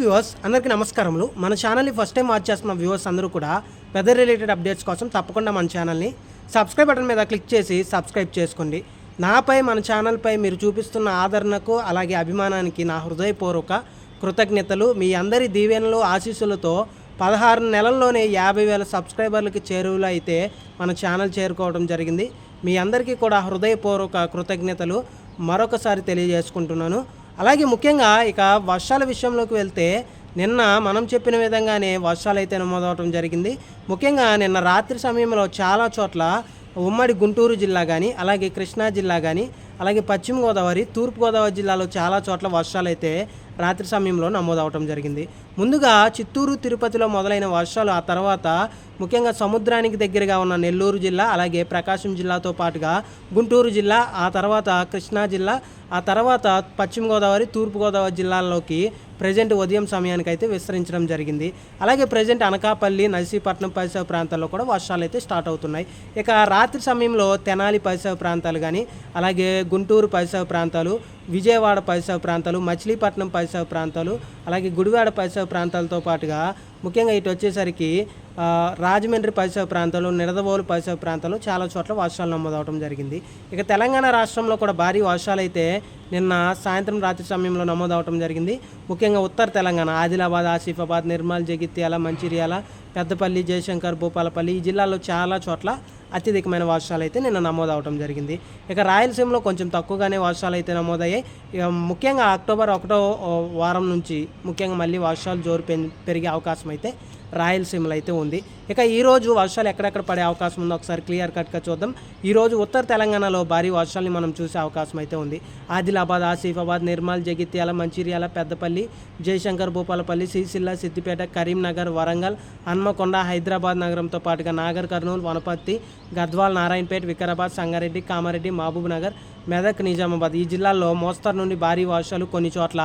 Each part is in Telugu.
వ్యూవర్స్ అందరికీ నమస్కారములు. మన ఛానల్ని ఫస్ట్ టైం వాచ్ చేస్తున్న వ్యూవర్స్ అందరూ కూడా వెదర్ రిలేటెడ్ అప్డేట్స్ కోసం తప్పకుండా మన ఛానల్ని సబ్స్క్రైబ్ బటన్ మీద క్లిక్ చేసి సబ్స్క్రైబ్ చేసుకోండి. నాపై మన ఛానల్పై మీరు చూపిస్తున్న ఆదరణకు అలాగే అభిమానానికి నా హృదయపూర్వక కృతజ్ఞతలు. మీ అందరి దీవెనలు ఆశీస్సులతో పదహారు నెలల్లోనే యాభై వేల సబ్స్క్రైబర్లకి చేరువలో అయితే మన ఛానల్ చేరుకోవడం జరిగింది. మీ అందరికీ కూడా హృదయపూర్వక కృతజ్ఞతలు. మరొకసారి తెలియజేసుకుంటున్నాను. అలాగే ముఖ్యంగా ఇక వర్షాల విషయంలోకి వెళ్తే నిన్న మనం చెప్పిన విధంగానే వర్షాలు అయితే నమోదవటం జరిగింది. ముఖ్యంగా నిన్న రాత్రి సమయంలో చాలా చోట్ల ఉమ్మడి గుంటూరు జిల్లా కానీ అలాగే కృష్ణా జిల్లా కానీ అలాగే పశ్చిమ గోదావరి తూర్పు గోదావరి జిల్లాలో చాలా చోట్ల వర్షాలు అయితే రాత్రి సమయంలో నమోదవటం జరిగింది. ముందుగా చిత్తూరు తిరుపతిలో మొదలైన వర్షాలు ఆ తర్వాత ముఖ్యంగా సముద్రానికి దగ్గరగా ఉన్న నెల్లూరు జిల్లా అలాగే ప్రకాశం జిల్లాతో పాటుగా గుంటూరు జిల్లా ఆ తర్వాత కృష్ణా జిల్లా ఆ తర్వాత పశ్చిమ గోదావరి తూర్పుగోదావరి జిల్లాల్లోకి ప్రజెంట్ ఉదయం సమయానికి అయితే విస్తరించడం జరిగింది. అలాగే ప్రజెంట్ అనకాపల్లి నర్సీపట్నం పరిసర ప్రాంతాల్లో కూడా వర్షాలు అయితే స్టార్ట్ అవుతున్నాయి. ఇక రాత్రి సమయంలో తెనాలి పరిసర ప్రాంతాలు కానీ అలాగే గుంటూరు పరిసర ప్రాంతాలు విజయవాడ పరిసర ప్రాంతాలు మచిలీపట్నం పరిసర ప్రాంతాలు అలాగే గుడివాడ పరిసర ప్రాంతాలతో పాటుగా ముఖ్యంగా ఇటు వచ్చేసరికి రాజమండ్రి పరిసర ప్రాంతాలు నిడదవోలు పరిసర ప్రాంతాలు చాలా చోట్ల వర్షాలు నమోదవడం జరిగింది. ఇక తెలంగాణ రాష్ట్రంలో కూడా భారీ వర్షాలు అయితే నిన్న సాయంత్రం రాత్రి సమయంలో నమోదవడం జరిగింది. ముఖ్యంగా ఉత్తర తెలంగాణ ఆదిలాబాద్ ఆసిఫాబాద్ నిర్మల్ జగిత్యాల మంచిర్యాల పెద్దపల్లి జయశంకర్ భూపాలపల్లి ఈ జిల్లాల్లో చాలా చోట్ల అత్యధికమైన వర్షాలు అయితే నిన్న నమోదవడం జరిగింది. ఇక రాయలసీమలో కొంచెం తక్కువగానే వర్షాలు అయితే నమోదయ్యాయి. ఇక ముఖ్యంగా అక్టోబర్ ఒకటో వారం నుంచి ముఖ్యంగా మళ్ళీ వర్షాలు జోరు పెరిగే అవకాశం అయితే రాయలసీమలో అయితే ఉంది. ఇక ఈరోజు వర్షాలు ఎక్కడెక్కడ పడే అవకాశం ఉందో ఒకసారి క్లియర్ కట్గా చూద్దాం. ఈరోజు ఉత్తర తెలంగాణలో భారీ వర్షాలని మనం చూసే అవకాశం అయితే ఉంది. ఆదిలాబాద్ ఆసిఫాబాద్ నిర్మల్ జగిత్యాల మంచిర్యాల పెద్దపల్లి జయశంకర్ భూపాలపల్లి సిరిసిల్ల సిద్దిపేట కరీంనగర్ వరంగల్ హన్మకొండ హైదరాబాద్ నగరంతో పాటుగా నాగర్ కర్నూలు వనపర్తి గద్వాల్ నారాయణపేట వికారాబాద్ సంగారెడ్డి కామారెడ్డి మహబూబ్ నగర్ మెదక్ నిజామాబాద్ ఈ జిల్లాల్లో మోస్తరు నుండి భారీ వర్షాలు కొన్ని చోట్ల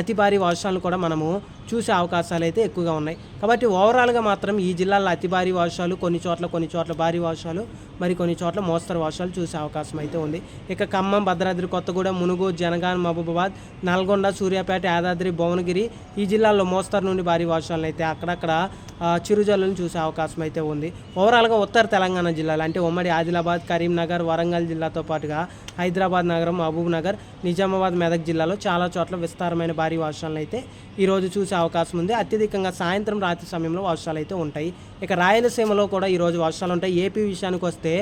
అతి భారీ వర్షాలు కూడా మనము చూసే అవకాశాలు అయితే ఎక్కువగా ఉన్నాయి. కాబట్టి ఓవరాల్గా మాత్రం ఈ జిల్లాలో అతి భారీ వర్షాలు కొన్ని చోట్ల కొన్ని చోట్ల భారీ వర్షాలు మరి కొన్ని చోట్ల మోస్తరు వర్షాలు చూసే అవకాశం అయితే ఉంది. ఇక ఖమ్మం భద్రాద్రి కొత్తగూడెం మునుగు జనగాన్ మహబూబాబాద్ నల్గొండ సూర్యాపేట యాదాద్రి భువనగిరి ఈ జిల్లాల్లో మోస్తరు నుండి భారీ వర్షాలను అయితే అక్కడక్కడ చిరుజల్లును చూసే అవకాశం అయితే ఉంది. ఓవరాల్గా ఉత్తర తెలంగాణ జిల్లాలు అంటే ఉమ్మడి ఆదిలాబాద్ కరీంనగర్ వరంగల్ జిల్లాతో పాటుగా హైదరాబాద్ నగరం మహబూబ్ నగర్ నిజామాబాద్ మెదక్ జిల్లాలో చాలా చోట్ల విస్తారమైన భారీ వర్షాలను అయితే ఈరోజు చూసే అవకాశం ఉంది. అత్యధికంగా సాయంత్రం రాత్రి సమయంలో వర్షాలు అయితే ఉంటాయి. ఇక రాయలసీమలో కూడా ఈరోజు వర్షాలు ఉంటాయి. ఏపీ విషయానికి వస్తే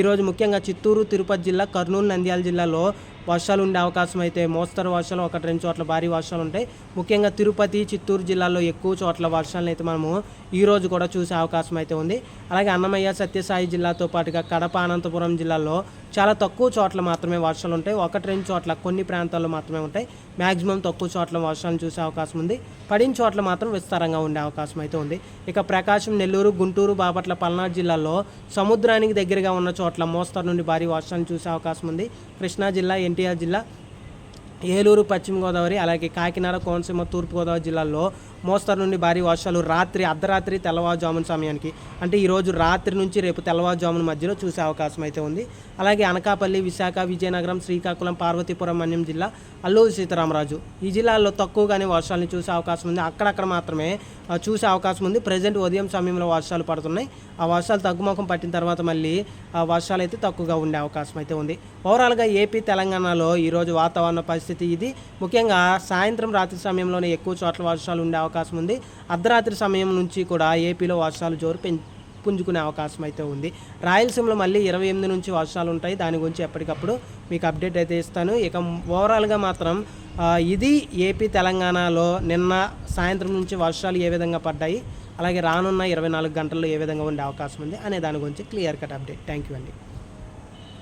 ఈరోజు ముఖ్యంగా చిత్తూరు తిరుపతి జిల్లా కర్నూలు నంద్యాల జిల్లాలో వర్షాలు ఉండే అవకాశం అయితే మోస్తరు వర్షాలు ఒకటి రెండు చోట్ల భారీ వర్షాలు ఉంటాయి. ముఖ్యంగా తిరుపతి చిత్తూరు జిల్లాలో ఎక్కువ చోట్ల వర్షాలను అయితే మనము ఈ రోజు కూడా చూసే అవకాశం అయితే ఉంది. అలాగే అన్నమయ్య సత్యసాయి జిల్లాతో పాటుగా కడప అనంతపురం జిల్లాలో చాలా తక్కువ చోట్ల మాత్రమే వర్షాలు ఉంటాయి. ఒకటి రెండు చోట్ల కొన్ని ప్రాంతాల్లో మాత్రమే ఉంటాయి. మ్యాక్సిమం తక్కువ చోట్ల వర్షాలు చూసే అవకాశం ఉంది. పడిన చోట్ల మాత్రం విస్తారంగా ఉండే అవకాశం అయితే ఉంది. ఇక ప్రకాశం నెల్లూరు గుంటూరు బాపట్ల పల్నాడు జిల్లాల్లో సముద్రానికి దగ్గరగా ఉన్న చోట్ల మోస్తరు నుండి భారీ వర్షాలు చూసే అవకాశం ఉంది. కృష్ణా జిల్లా ఎన్టీఆర్ జిల్లా ఏలూరు పశ్చిమ గోదావరి అలాగే కాకినాడ కోనసీమ తూర్పుగోదావరి జిల్లాల్లో మోస్తరు నుండి భారీ వర్షాలు రాత్రి అర్ధరాత్రి తెల్లవారుజామున సమయానికి. అంటే ఈరోజు రాత్రి నుంచి రేపు తెల్లవారుజామున మధ్యలో చూసే అవకాశం అయితే ఉంది. అలాగే అనకాపల్లి విశాఖ విజయనగరం శ్రీకాకుళం పార్వతీపురం మన్యం జిల్లా అల్లూరు సీతారామరాజు. ఈ జిల్లాల్లో తక్కువగానే వర్షాలను చూసే అవకాశం ఉంది. అక్కడక్కడ మాత్రమే చూసే అవకాశం ఉంది. ప్రజెంట్ ఉదయం సమయంలో వర్షాలు పడుతున్నాయి. ఆ వర్షాలు తగ్గుముఖం పట్టిన తర్వాత మళ్ళీ ఆ వర్షాలు అయితే తక్కువగా ఉండే అవకాశం అయితే ఉంది. ఓవరాల్గా ఏపీ తెలంగాణలో ఈరోజు వాతావరణ పరిస్థితి ఇది. ముఖ్యంగా సాయంత్రం రాత్రి సమయంలోనే ఎక్కువ చోట్ల వర్షాలు ఉండే అవకాశం అవకాశం ఉంది. అర్ధరాత్రి సమయం నుంచి కూడా ఏపీలో వర్షాలు జోరు పెం పుంజుకునే అవకాశం అయితే ఉంది. రాయలసీమలో మళ్ళీ ఇరవై ఎనిమిది నుంచి వర్షాలు ఉంటాయి. దాని గురించి ఎప్పటికప్పుడు మీకు అప్డేట్ అయితే ఇస్తాను. ఇక ఓవరాల్గా మాత్రం ఇది ఏపీ తెలంగాణలో నిన్న సాయంత్రం నుంచి వర్షాలు ఏ విధంగా పడ్డాయి అలాగే రానున్న ఇరవై నాలుగు గంటల్లో ఏ విధంగా ఉండే అవకాశం ఉంది అనే దాని గురించి clear cut update. Thank you అండి.